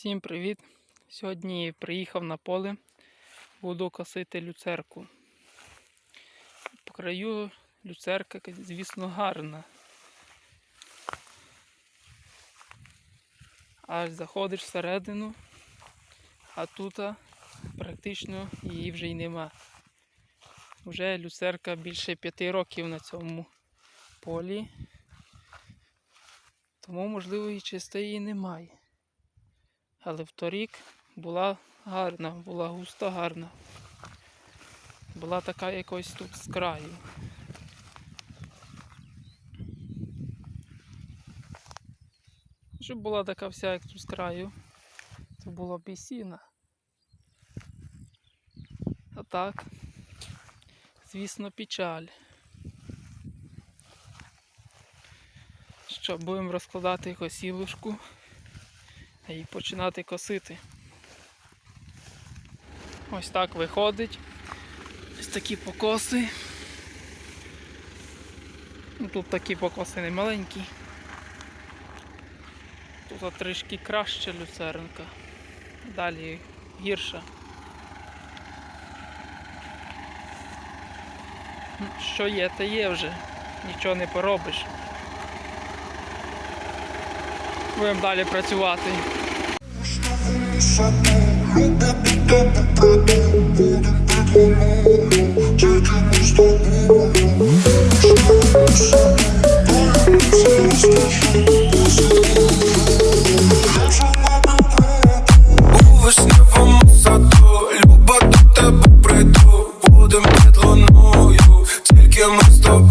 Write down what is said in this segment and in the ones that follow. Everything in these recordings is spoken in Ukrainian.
Всім привіт! Сьогодні приїхав на поле, буду косити люцерку. По краю люцерка, звісно, гарна. Аж заходиш всередину, а тут практично її вже й нема. Вже люцерка більше п'яти років на цьому полі, тому, можливо, і чисто її немає. Але вторік була гарна, була густа гарна. Була така якось тут з краю. Щоб була така вся, як тут з краю, то було б. А так, звісно, печаль. Що, будемо розкладати косілушку і починати косити. Ось так виходить. Ось такі покоси. Ну, Тут такі покоси не маленькі. Тут трішки краще люцернка. Далі гірша. Ну, Що є, те є вже. Нічого не поробиш. Будемо далі працювати. Будем під луною, тільки ми з тобою.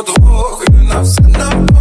Двох на все на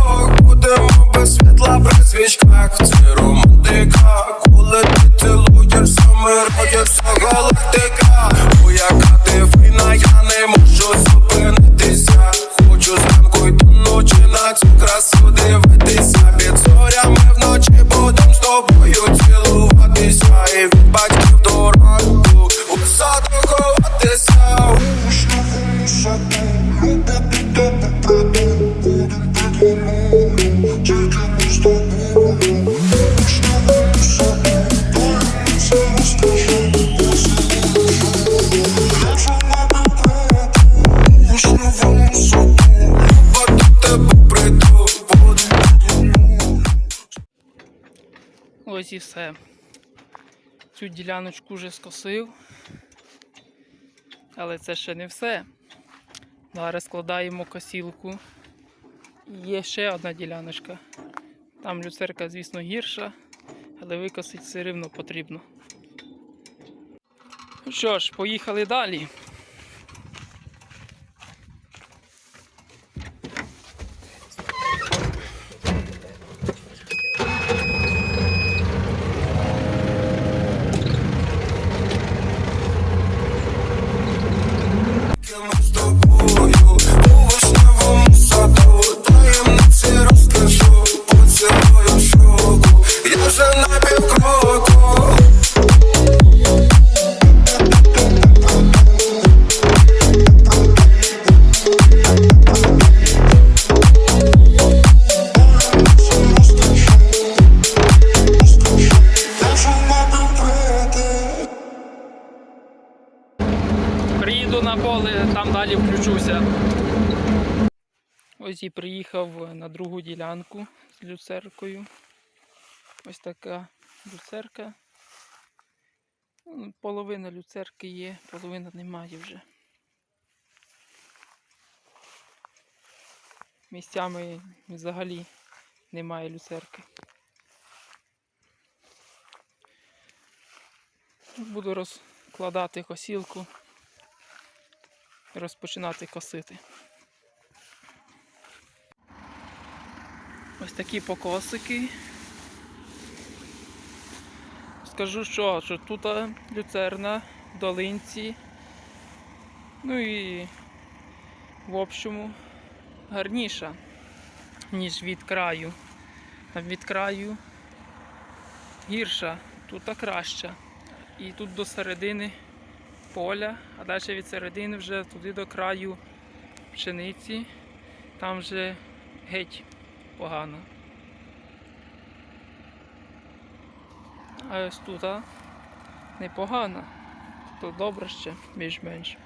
Ось і все. Цю діляночку вже скосив. Але це ще не все. Зараз складаємо косілку. Є ще одна діляночка. Там люцерка, звісно, гірша, але викосити все рівно потрібно. Ну що ж, поїхали далі. На поле, там далі включуся. Ось і приїхав на другу ділянку з люцеркою. Ось така люцерка. Ну, Половина люцерки є, половина немає вже. Місцями взагалі немає люцерки. Буду розкладати косілку розпочинати косити. Ось такі покосики. скажу, що, що тут е, люцерна долинці. Ну і в общому гарніша, ніж від краю. А від краю гірша, тут краща. І тут до середини поля, а далі від середини вже туди до краю пшениці, там вже геть погано. А ось тут непогано, то добре ще, більш-менш.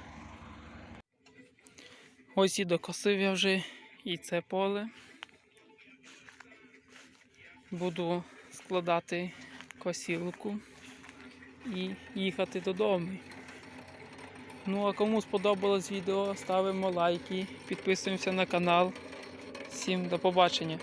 Ось і докосив я вже і це поле. Буду складати косілку і їхати додому. Ну а кому сподобалось відео, ставимо лайки, підписуємося на канал. Всім до побачення!